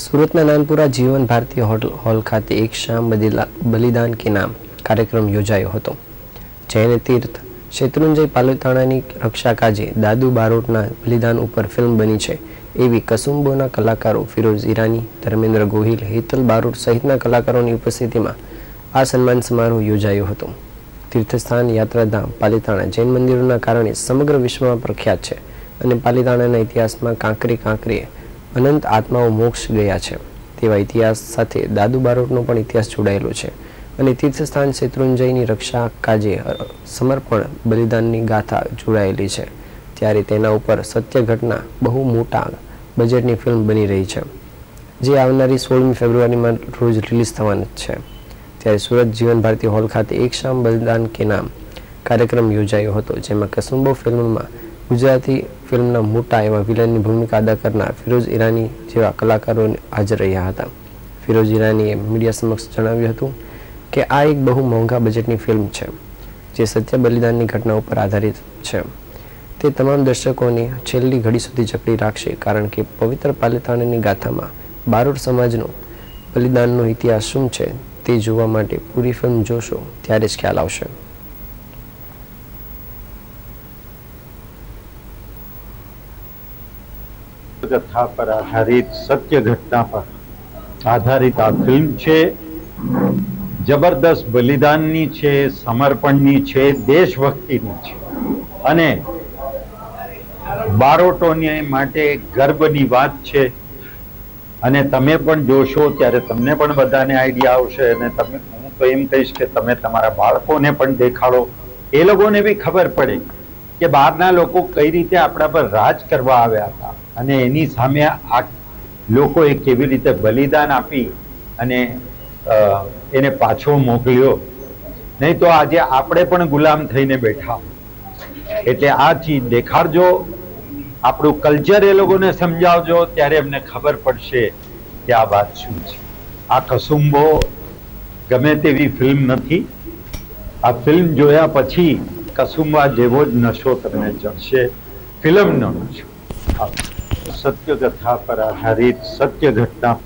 સુરતના નાનપુરા જીવન Bharati hotel hall ખાતે એક શામ બલિદાન કે નામ કાર્યક્રમ યોજાયો હતો. જૈન તીર્થ શેત્રુંજય પાલુતાણાની રક્ષા કાજે દાદુ બારોટના બલિદાન ઉપર ફિલ્મ બની છે. એવી કસુંબોના કલાકારો ફિરોઝ ઈરાની, ધર્મેન્દ્ર ગોહિલ, હેતલ બારોટ સહિતના કલાકારોની ઉપસ્થિતિમાં આ સન્માન સમારોહ યોજાયો હતો. તીર્થસ્થાન યાત્રાધામ પાલિતાણા જૈન મંદિરોના કારણે સમગ્ર વિશ્વમાં પ્રખ્યાત છે અને પાલિતાણાના ઇતિહાસમાં કાંકરી કાંકરીએ અનંત આત્માઓ મોક્ષ ગયા છે. તેવા ઇતિહાસ સાથે દાદુ બારોટનો પણ ઇતિહાસ જોડાયેલો છે. અને તીર્થસ્થાન શેત્રુંજયની રક્ષા કાજે સમર્પણ બલિદાનની ગાથા જોડાયેલી છે. ત્યારે તેના ઉપર સત્ય ઘટના બહુ મોટા બજેટની ફિલ્મ બની રહી છે. જે આવનારી સોળમી ફેબ્રુઆરીમાં રોજ રિલીઝ થવાની છે. ત્યારે સુરત જીવન ભારતી હોલ ખાતે એક શામ બલિદાન કે નામ કાર્યક્રમ યોજાયો હતો, જેમાં કસુંબો ફિલ્મમાં ગુજરાતી ફિલ્મના મોટા એવા વિલનની ભૂમિકા અદા કરનાર ફિરોઝ ઈરાની જેવા કલાકારો હાજર રહ્યા હતા. ફિરોઝ ઈરાનીએ મીડિયા સમક્ષ જણાવ્યું હતું કે આ એક બહુ મોંઘા બજેટની ફિલ્મ છે, જે સત્ય બલિદાનની ઘટના ઉપર આધારિત છે. તે તમામ દર્શકોને છેલ્લી ઘડી સુધી જકડી રાખશે કારણ કે પવિત્ર પાલિતાણાની ગાથામાં બારોટ સમાજનો બલિદાનનો ઇતિહાસ શું છે તે જોવા માટે પૂરી ફિલ્મ જોશો ત્યારે જ ખ્યાલ આવશે. કથા પર આધારિત સત્ય ઘટના પર આધારિત આ ફિલ્મ છે. જબરદસ્ત બલિદાનની છે, સમર્પણની છે, દેશભક્તિની છે. અને બારોટોને માટે ગર્વની વાત છે. અને તમે પણ જોશો ત્યારે તમને પણ બધાને આઈડિયા આવશે અને તમે હું તો એમ કહીશ કે તમે તમારા બાળકોને પણ દેખાડો. એ લોકોને બી ખબર પડે કે બહારના લોકો કઈ રીતે આપણા પર રાજ કરવા આવ્યા હતા. અને એની સામે આ લોકોએ કેવી રીતે બલિદાન આપી અને એને પાછો મોકલ્યો. નહીં તો આજે આપણે પણ ગુલામ થઈને બેઠા. એટલે આ ચીજ દેખાડજો. આપણું કલ્ચર એ લોકોને સમજાવજો, ત્યારે એમને ખબર પડશે કે આ વાત શું છે. આ કસુંબો ગમે તેવી ફિલ્મ નથી. આ ફિલ્મ જોયા પછી કસુંબા જેવો જ નશો તમને ચડશે. ફિલ્મનો નશો. આ સત્ય કથા પર આધારિત સત્ય ઘટના